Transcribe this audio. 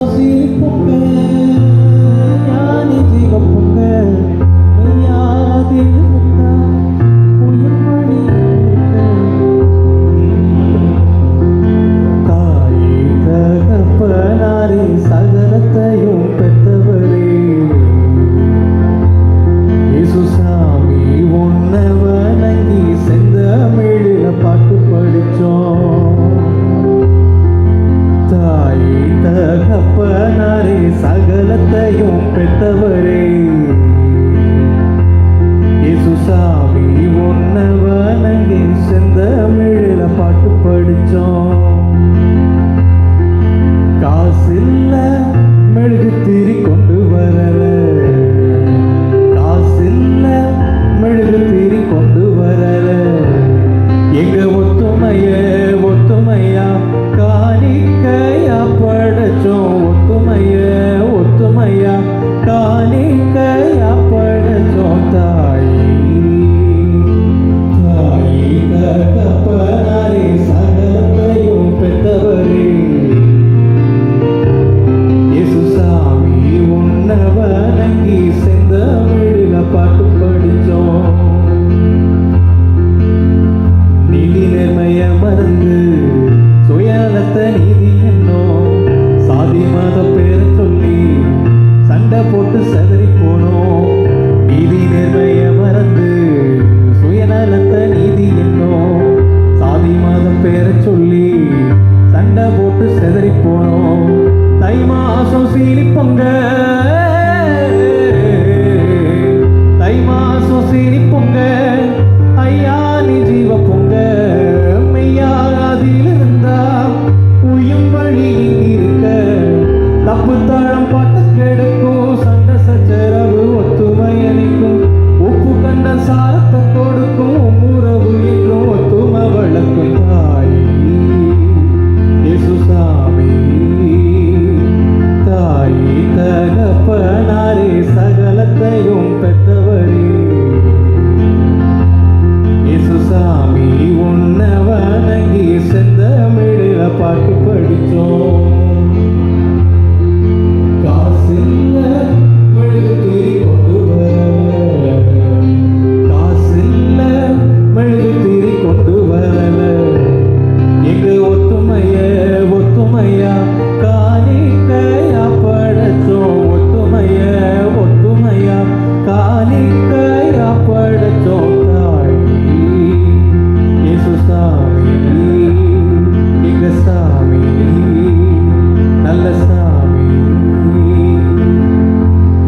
சகலத்தையும் தகப்பனாரே சகலத்தையும் பெற்றவரே. இசுசாமி உன்னை வணங்கி செந்தமிழில பாட்டு படிச்சோம் காசில்ல மெழுகு திரி கொண்டு வரல. காசில்ல மெழுகு திரி கொண்டு வரல. எங்க ஒத்துமைய ஒத்துமையா நேர்மைய சுயநலத்த நீதி என்னோம் சாதி மத பேர சொல்லி சண்டை போட்டு செதறி போனோம். நீதி நிர்ணய மறந்து சுயநலத்த நீதி என்னோ சாதி மதம் பேர சொல்லி சண்டை போட்டு செதறி போனோம். தை மாசம் சீலி பொங்கல் தப்பு தளம் பார்த்து கெடுக்கும். சண்டை சச்சரவு ஒத்துமை அளிக்கும். உப்பு கண்ட சாரத்தை கொடுக்கும். உறவு என்றும் ஒத்துமை வழக்கும் தாய். இசுசாமி தாய் தகப்பனாரே சகலத்தையும் பெற்றவரே. இசுசாமி உன்னை வணங்கி பாட்டு படித்தோம்.